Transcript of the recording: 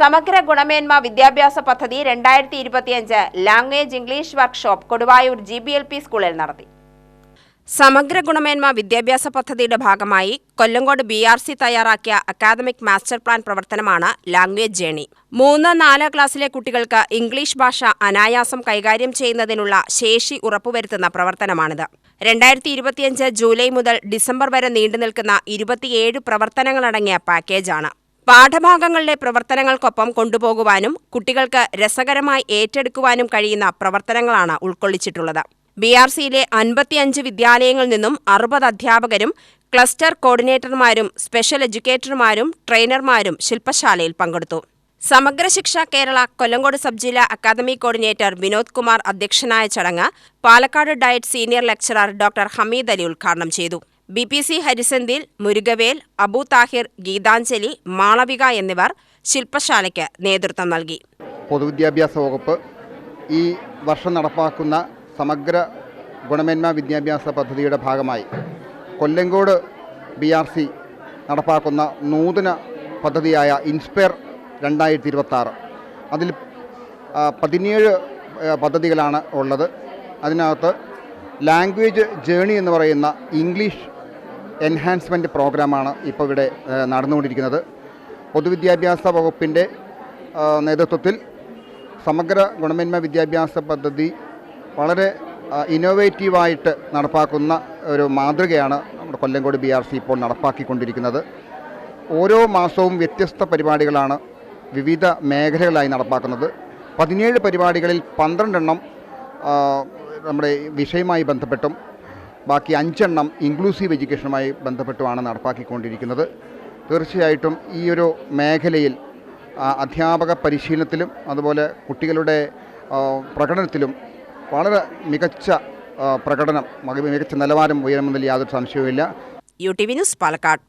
സമഗ്ര ഗുണമേന്മ വിദ്യാഭ്യാസ പദ്ധതി രണ്ടായിരത്തി ഇരുപത്തിയഞ്ച് language English workshop Koduvayur G B L P സ്കൂളിൽ നടത്തി. സമഗ്ര ഗുണമേന്മ വിദ്യാഭ്യാസ പദ്ധതിയുടെ ഭാഗമായി കൊല്ലങ്കോട് ബി ആർ സി തയ്യാറാക്കിയ അക്കാദമിക് മാസ്റ്റർ പ്ലാൻ പ്രവർത്തനമാണ് ലാംഗ്വേജ് ജേണി. മൂന്ന് നാല് ക്ലാസ്സിലെ കുട്ടികൾക്ക് ഇംഗ്ലീഷ് ഭാഷ അനായാസം കൈകാര്യം ചെയ്യുന്നതിനുള്ള ശേഷി ഉറപ്പുവരുത്തുന്ന പ്രവർത്തനമാണിത്. രണ്ടായിരത്തി ഇരുപത്തിയഞ്ച് ജൂലൈ മുതൽ ഡിസംബർ വരെ നീണ്ടുനിൽക്കുന്ന ഇരുപത്തിയേഴ് പ്രവർത്തനങ്ങളടങ്ങിയ പാക്കേജാണ്. പാഠഭാഗങ്ങളിലെ പ്രവർത്തനങ്ങൾക്കൊപ്പം കൊണ്ടുപോകുവാനും കുട്ടികൾക്ക് രസകരമായി ഏറ്റെടുക്കുവാനും കഴിയുന്ന പ്രവർത്തനങ്ങളാണ് ഉൾക്കൊള്ളിച്ചിട്ടുള്ളത്. ബി ആർ സിയിലെ അൻപത്തിയഞ്ച് വിദ്യാലയങ്ങളിൽ നിന്നും അറുപത് അധ്യാപകരും ക്ലസ്റ്റർ കോർഡിനേറ്റർമാരും സ്പെഷ്യൽ എഡ്യൂക്കേറ്റർമാരും ട്രെയിനർമാരും ശില്പശാലയിൽ പങ്കെടുത്തു. സമഗ്ര ശിക്ഷ കേരള കൊല്ലങ്കോട് സബ് ജില്ലാ അക്കാദമി കോർഡിനേറ്റർ വിനോദ് കുമാർ അധ്യക്ഷനായ ചടങ്ങ് Palakkad DIET senior lecturer doctor Hameed Ali ഉദ്ഘാടനം ചെയ്തു. ബി പി സി ഹരിസന്തിൽ മുരുകവേൽ അബു താഹിർ ഗീതാഞ്ജലി മാളവിക എന്നിവർ ശില്പശാലയ്ക്ക് നേതൃത്വം നൽകി. പൊതുവിദ്യാഭ്യാസ വകുപ്പ് ഈ വർഷം നടപ്പാക്കുന്ന സമഗ്ര ഗുണമേന്മ വിദ്യാഭ്യാസ പദ്ധതിയുടെ ഭാഗമായി കൊല്ലങ്കോട് ബി ആർ സി നടപ്പാക്കുന്ന നൂതന പദ്ധതിയായ ഇൻസ്പയർ രണ്ടായിരത്തി ഇരുപത്താറ് അതിൽ പതിനേഴ് പദ്ധതികളാണ് ഉള്ളത്. അതിനകത്ത് ലാംഗ്വേജ് ജേണി എന്ന് പറയുന്ന ഇംഗ്ലീഷ് എൻഹാൻസ്മെന്റ് പ്രോഗ്രാമാണ് ഇപ്പോൾ ഇവിടെ നടന്നുകൊണ്ടിരിക്കുന്നത്. പൊതുവിദ്യാഭ്യാസ വകുപ്പിന്റെ നേതൃത്വത്തിൽ സമഗ്ര ഗുണമേന്മ വിദ്യാഭ്യാസ പദ്ധതി വളരെ ഇന്നോവേറ്റീവായിട്ട് നടപ്പാക്കുന്ന ഒരു മാതൃകയാണ് നമ്മുടെ കൊല്ലങ്കോട് ബി ആർ സി ഇപ്പോൾ നടപ്പാക്കിക്കൊണ്ടിരിക്കുന്നത്. ഓരോ മാസവും വ്യത്യസ്ത പരിപാടികളാണ് വിവിധ മേഖലകളായി നടപ്പാക്കുന്നത്. പതിനേഴ് പരിപാടികളിൽ പന്ത്രണ്ടെണ്ണം നമ്മുടെ വിഷയമായി ബന്ധപ്പെട്ടും ബാക്കി അഞ്ചെണ്ണം ഇൻക്ലൂസീവ് എഡ്യൂക്കേഷനുമായി ബന്ധപ്പെട്ടുമാണ് നടപ്പാക്കിക്കൊണ്ടിരിക്കുന്നത്. തീർച്ചയായിട്ടും ഈ ഒരു മേഖലയിൽ അധ്യാപക പരിശീലനത്തിലും അതുപോലെ കുട്ടികളുടെ പ്രകടനത്തിലും വളരെ മികച്ച പ്രകടനം മികച്ച നിലവാരം ഉയരുമെന്നതിൽ യാതൊരു സംശയവുമില്ല. U T V news Palakkad.